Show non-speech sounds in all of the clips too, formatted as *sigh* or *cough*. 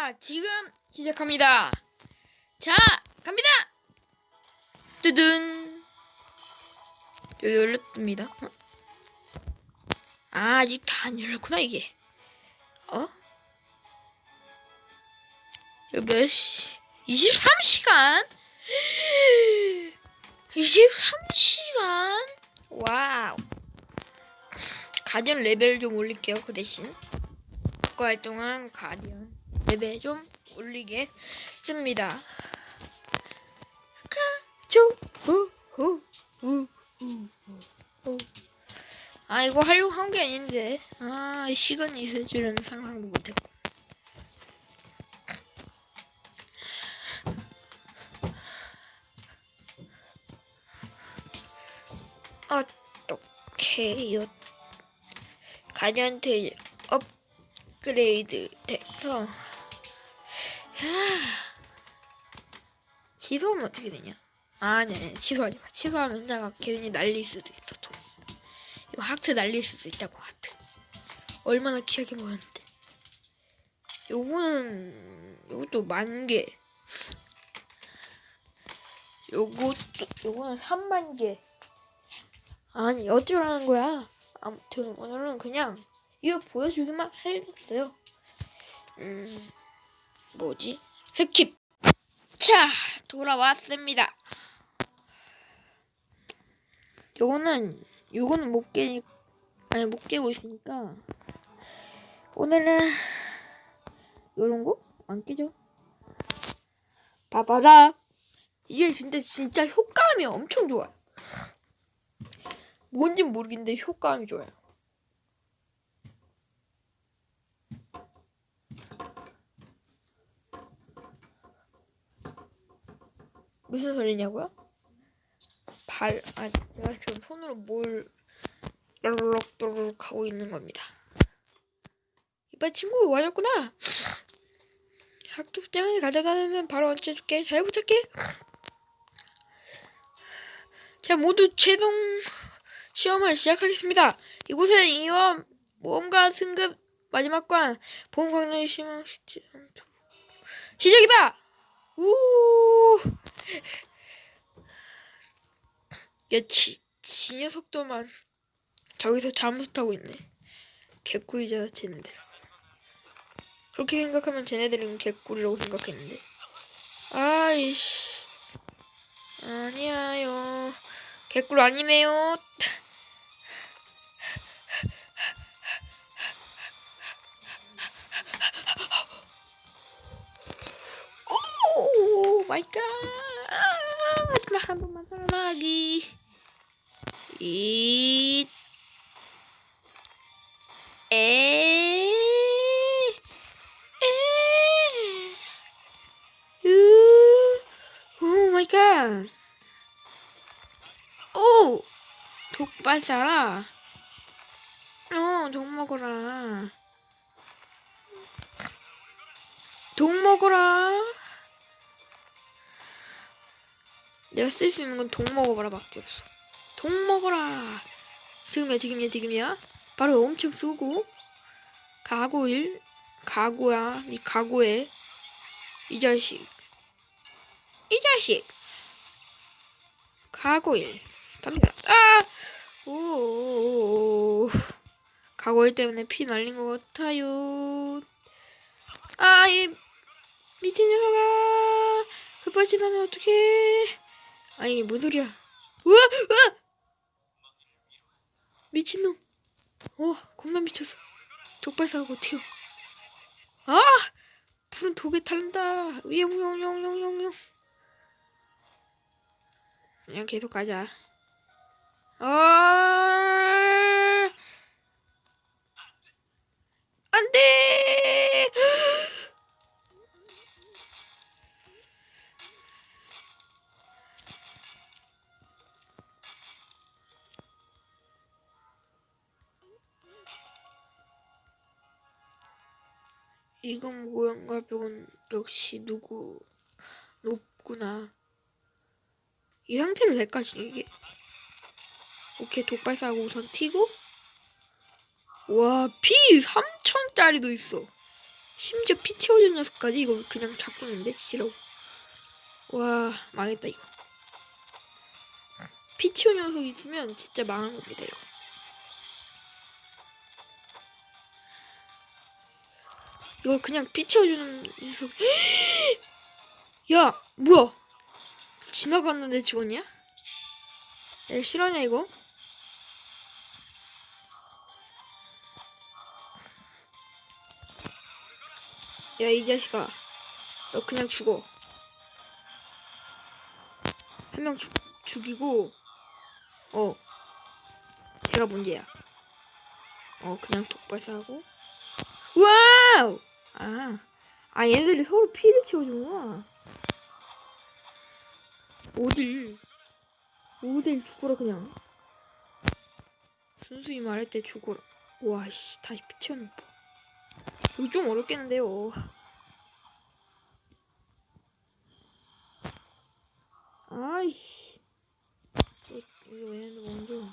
자, 지금 시작합니다. 자, 갑니다. 뚜둔. 여기 열렸습니다. 어? 아, 아직 다 안 열렸구나 이게. 어? 이거 몇 시? 23시간? 23시간? 와우. 가디언 레벨 좀 올릴게요. 그 대신 국가 활동한 가디언 레벨 좀 올리겠습니다. 가죠 아 이거 하려고 한 게 아닌데 아 시간이 있을 줄은 상상도 못해. 어떻게 요 가디언트 업그레이드 돼서 취소하면 어떻게 되냐? 아니 아니 취소하지 마. 취소하면 나가 괜히 날릴 수도 있어 돈. 이거 하트 날릴 수도 있다고 하트. 얼마나 귀하게 모였는데. 요거는 요것도 만 개. 요것도 요거는 3만 개. 아니 어쩌라는 거야? 아무튼 오늘은 그냥 이거 보여주기만 했어요. 음 뭐지? 스킵. 자 돌아왔습니다. 요거는 요거는 못 깨, 아니 못 깨고 있으니까 오늘은 요런 거 안 깨죠. 봐봐라. 이게 진짜 진짜 효과음이 엄청 좋아요. 뭔진 모르겠는데 효과음이 좋아요. 무슨 소리냐고요? 발, 아, 제가 지금 손으로 뭘 또르륵또르륵 하고 있는 겁니다. 이봐 친구 와줬구나. 학습장에 가져다 놓으면 바로 얹어줄게. 잘 부탁해. 자, 모두 최종 시험을 시작하겠습니다. 이곳은 이와 모험가 승급 마지막 관 보험 강령의 시험 시작이다. 우. 야, 지, 지 녀석도만 저기서 잠수타고 있네. 개꿀이잖아, 쟤네들. 그렇게 생각하면 쟤네들은 개꿀이라고 생각했는데. 아이씨. 아니야요. 개꿀 아니네요. 마이 갓. 한 번만 살아나기. 이. 에. 에. 으. 오 마이 갓. 오! 독발사라. 어, 독 먹어라. 독 먹어라. 내가 쓸 수 있는 건 독 먹어봐라 밖에 없어. 독 먹어라. 지금이야, 지금이야, 지금이야. 바로 엄청 쏘고. 가고일. 가고야. 니 가고해. 이 자식. 이 자식. 가고일. 갑니다. 아! 오. 가고일 때문에 피 날린 것 같아요. 아, 이 미친 녀석아. 급발진 하면 어떡해. 아니, 뭔 소리야. 우와! 우와! 미친놈. 어, 겁나 미쳤어. 독발사하고 튀어. 아! 불은 독에 탈른다. 위용용용용용용. 그냥 계속 가자. 어... 이건 뭐였가 병은 역시 누구 높구나. 이 상태로 될까 지금 이게? 오케이 독발사하고 우선 튀고. 와 피 3천짜리도 있어. 심지어 피 채워준 녀석까지 이거 그냥 있는데 지라고. 와 망했다 이거. 피 채운 녀석 있으면 진짜 망한 겁니다 이거 이걸 그냥 녀석 *gasps* 야 뭐야? 지나갔는데 죽었냐? 야? 실화냐 이거? 야 이 자식아. 너 그냥 죽어. 한 명 죽이고 어. 걔가 문제야. 어 그냥 독발사하고. 와우 아, 아 얘네들이 서로 피를 채워주는구나. 오딜. 오딜 죽어라 그냥. 순수히 말할 때 죽어라. 와 씨 다시 피 채우는 거 봐. 이거 좀 어렵겠는데요. 아이씨. 이거, 이거 얘네들 먼저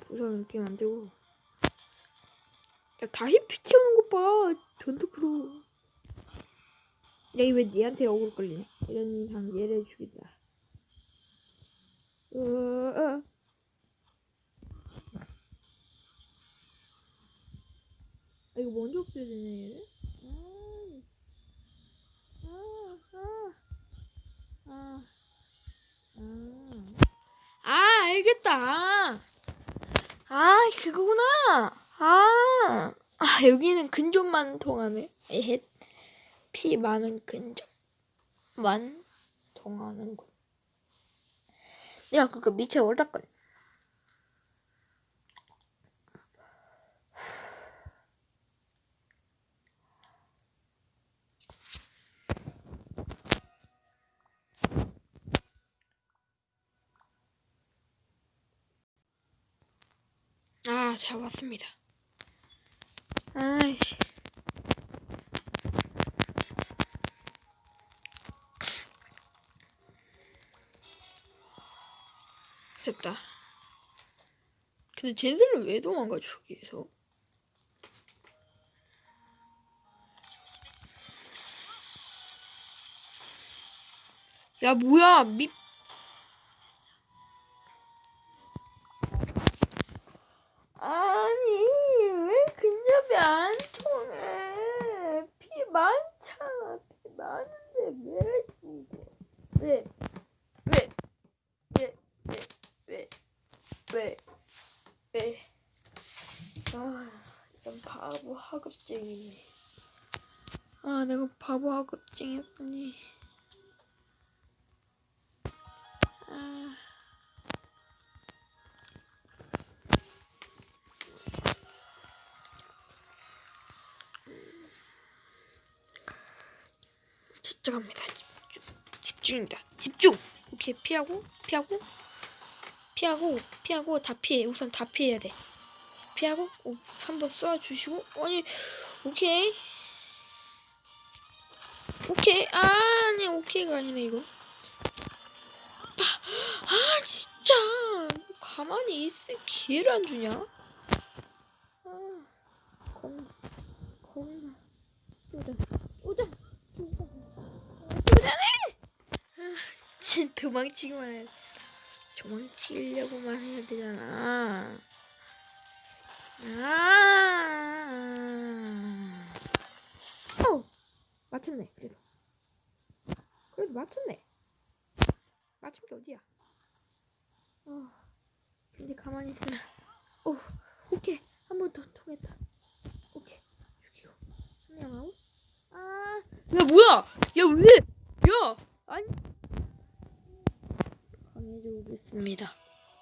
부산을 게임 안 되고 야 다시 피 채우는 것봐 전투크로 야, 이 왜 니한테 억울 걸리네? 이런 이상 얘를 죽인다. 어, 어. 아, 이거 먼저 없애야 되네, 얘를? 아, 아, 아, 아. 아, 알겠다. 아, 그거구나. 아, 아, 여기는 근접만 통하네. 에헷. 피 많은 근접만 통하는군. 내가 그거 밑에 올랐거든. 아, 잘 왔습니다. 아이씨. 됐다. 근데 쟤들은 왜 도망가 저기에서? 야 뭐야 미 아니 왜 근접이 안 통해 피 많잖아 피 많은데 왜 죽어 왜 왜? 왜? 왜? 왜? 왜? 왜? 아, 이런 바보 하급쟁이네. 아, 내가 바보 하급쟁이였더니. 아. 집중합니다. 집중. 집중입니다. 집중. 오케이 피하고 피하고 피하고 피하고 다 피해. 우선 다 피해야 돼. 피하고 오, 한번 쏴주시고 아니 오케이 오케이 아, 아니 오케이가 아니네 이거. 아, 아 진짜 가만히 있을 기회를 안 주냐? 아 겁나 겁나 쪼잔 쪼잔 쪼잔해. 진 도망치기만 해. 도망치려고만 해야 되잖아. 아. 어, 맞췄네. 그래도. 그래도 맞췄네. 맞춘 게 어디야? 어, 근데 가만히 있으면. 어, 오케이. 한 번 더 통했다. 오케이. 죽이고. 한명하고. 아, 야 뭐야? 야 왜? 야, 아니. 강해져 오겠습니다.